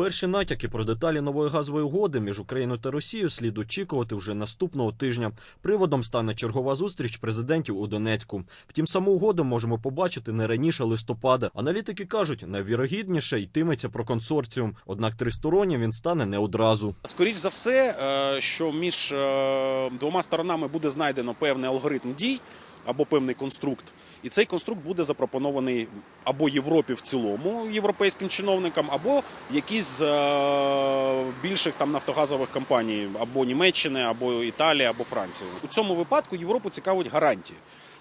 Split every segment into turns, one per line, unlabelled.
Перші натяки про деталі нової газової угоди між Україною та Росією слід очікувати вже наступного тижня. Приводом стане чергова зустріч президентів у Донецьку. Втім, саму угоду можемо побачити не раніше листопада. Аналітики кажуть, найвірогідніше йтиметься про консорціум. Однак тристороннім він стане не одразу.
Скоріш за все, е, що між е, двома сторонами буде знайдено певний алгоритм дій або певний конструкт, і цей конструкт буде запропонований або Європі в цілому, європейським чиновникам, або якісь з е, більших там нафтогазових компаній, або Німеччини, або Італії, або Франції. У цьому випадку Європу цікавить гарантії.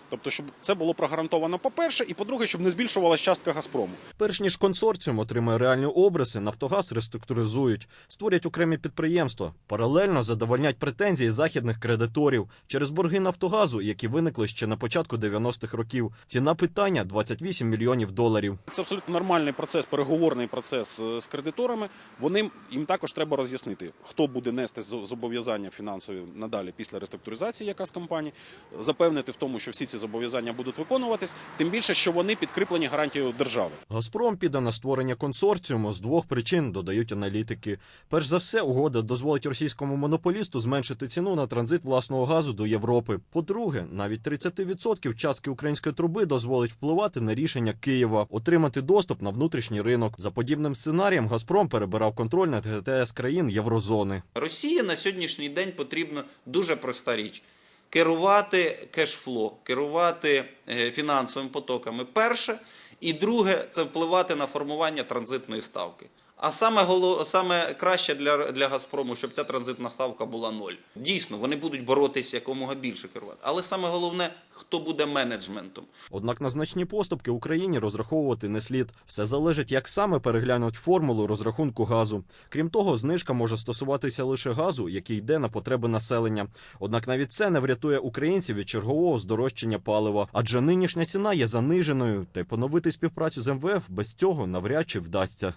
Тобто, щоб це було прогарантовано, по-перше, і по-друге, щоб не збільшувалася частка Газпрому.
Перш ніж консорціум отримає реальні обриси, Нафтогаз реструктуризують, створять окремі підприємства, паралельно задовольнять претензії західних кредиторів через борги Нафтогазу, які виникли ще на початку 90-х років. Ціна питання 28 мільйонів доларів.
Це абсолютно нормальний процес, переговорний процес е, з кредиторами. Вони їм також треба роз'яснити, хто буде нести зобов'язання фінансові надалі після реструктуризації, яка з компанії, запевнити в тому, що всі ці зобов'язання будуть виконуватись, тим більше, що вони підкріплені гарантією держави.
Газпром піде на створення консорціуму з двох причин, додають аналітики. Перш за все, угода дозволить російському монополісту зменшити ціну на транзит власного газу до Європи. По-друге, навіть 30% частки української труби дозволить впливати на рішення Києва, отримати доступ на внутрішній ринок. За подібним сценарієм Газпром перебирав контроль над ГТС країн Єврозони.
Росії на сьогоднішній день потрібна дуже проста річ: керувати кешфло, керувати е, фінансовими потоками. Перше, і друге це впливати на формування транзитної ставки. А саме голо, саме краще для, для Газпрому, щоб ця транзитна ставка була ноль. Дійсно, вони будуть боротися якомога більше керувати. Але саме головне, хто буде менеджментом.
Однак на значні поступки Україні розраховувати не слід. Все залежить, як саме переглянуть формулу розрахунку газу. Крім того, знижка може стосуватися лише газу, який йде на потреби населення. Однак навіть це не врятує українців від чергового здорожчання палива, адже нинішня ціна є заниженою, та й поновити співпрацю з МВФ без цього навряд чи вдасться.